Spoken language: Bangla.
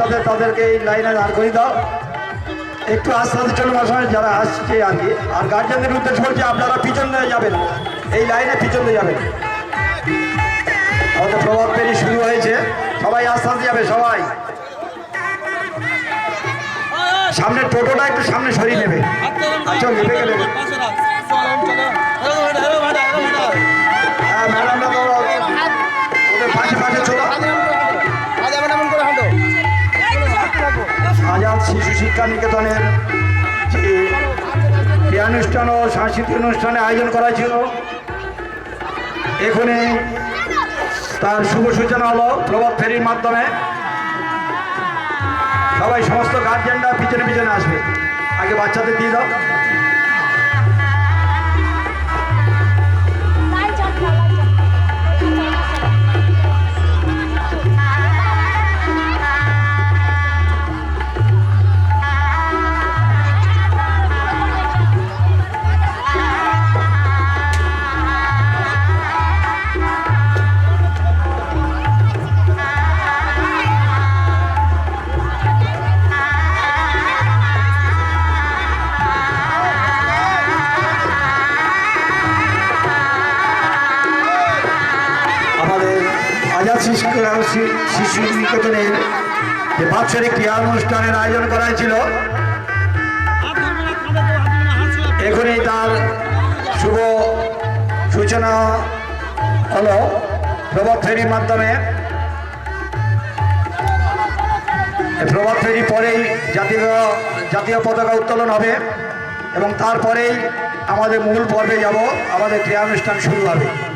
বাচ্চাদের তাদেরকে এই লাইনে দাঁড় করিয়ে দাও। একটু আস্তে আস্তে চলুন আসলে যারা আসছে আর কি। আর গার্জেনদের উদ্দেশ্য বলছি আপনারা পিছন যাবেন। এই লাইনে পিছন দিয়ে যাবেন। আমাদের প্রভাব পেরি শুরু হয়েছে। সবাই আস্তে আস্তে যাবে সবাই। সামনে টোটোটা একটু সামনে সরিয়ে নেবে। আচ্ছা নেবে গেলে শিশু শিক্ষা নিকেতনের যে ক্রিয়ানুষ্ঠান ও সাংস্কৃতিক অনুষ্ঠানে আয়োজন করা ছিল, এখানে তার শুভ সূচনা হলো প্রভাত ফেরির মাধ্যমে। সবাই সমস্ত গার্জেনরা পিছনে পিছনে আসবে। আগে বাচ্চাদের দিয়ে দাও। বাৎসরিক ক্রিয়া অনুষ্ঠানের আয়োজন করা হয়েছিল। এখনই তার শুভ সূচনা হলো প্রভাত ফেরির মাধ্যমে। প্রভাত ফেরি পরেই জাতীয় জাতীয় পতাকা উত্তোলন হবে এবং তারপরেই আমাদের মূল পর্বে যাব। আমাদের ক্রিয়া শুরু হবে।